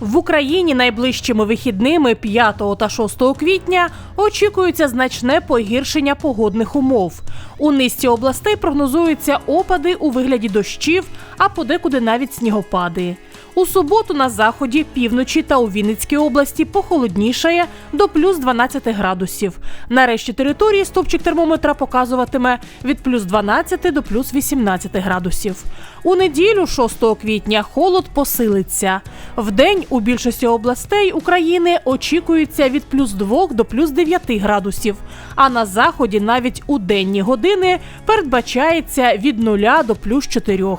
В Україні найближчими вихідними 5 та 6 квітня очікується значне погіршення погодних умов. У низці областей прогнозуються опади у вигляді дощів, а подекуди навіть снігопади. У суботу на заході, півночі та у Вінницькій області похолоднішає до плюс 12 градусів. На решті території стопчик термометра показуватиме від плюс 12 до плюс 18 градусів. У неділю, 6 квітня, холод посилиться. Вдень у більшості областей України очікується від плюс 2 до плюс 9 градусів. А на заході навіть у денні години передбачається від 0 до плюс 4.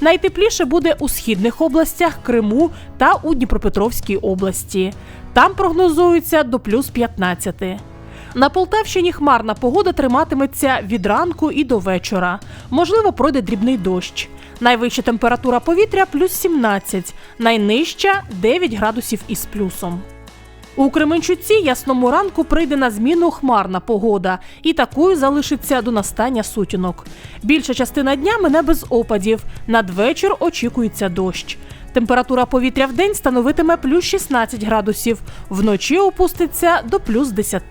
Найтепліше буде у східних областях Криму та у Дніпропетровській області. Там прогнозується до плюс 15. На Полтавщині хмарна погода триматиметься від ранку і до вечора. Можливо, пройде дрібний дощ. Найвища температура повітря плюс 17, найнижча 9 градусів із плюсом. У Кременчуці ясному ранку прийде на зміну хмарна погода, і такою залишиться до настання сутінок. Більша частина дня мине без опадів. Надвечір очікується дощ. Температура повітря в день становитиме плюс 16 градусів, вночі опуститься до плюс 10.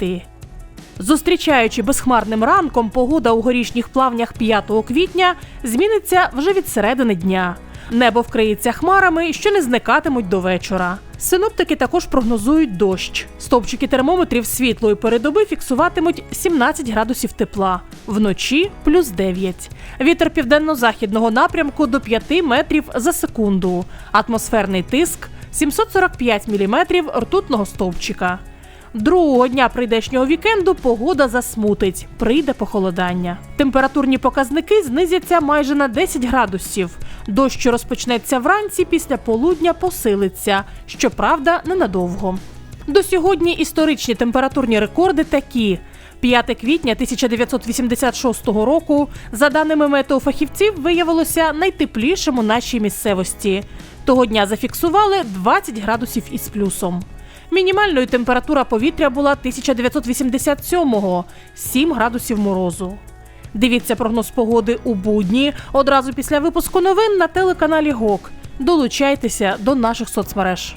Зустрічаючи безхмарним ранком, погода у горішніх плавнях 5 квітня зміниться вже від середини дня. Небо вкриється хмарами, що не зникатимуть до вечора. Синоптики також прогнозують дощ. Стовпчики термометрів світлої передоби фіксуватимуть 17 градусів тепла, вночі плюс 9. Вітер південно-західного напрямку до 5 метрів за секунду. Атмосферний тиск 745 міліметрів ртутного стовпчика. Другого дня прийдешнього вікенду погода засмутить, прийде похолодання. Температурні показники знизяться майже на 10 градусів. Дощ, що розпочнеться вранці, після полудня посилиться, щоправда, ненадовго. До сьогодні історичні температурні рекорди такі. 5 квітня 1986 року, за даними метеофахівців, виявилося найтеплішим у нашій місцевості. Того дня зафіксували 20 градусів із плюсом. Мінімальною температура повітря була 1987-го – 7 градусів морозу. Дивіться прогноз погоди у будні одразу після випуску новин на телеканалі ГОК. Долучайтеся до наших соцмереж.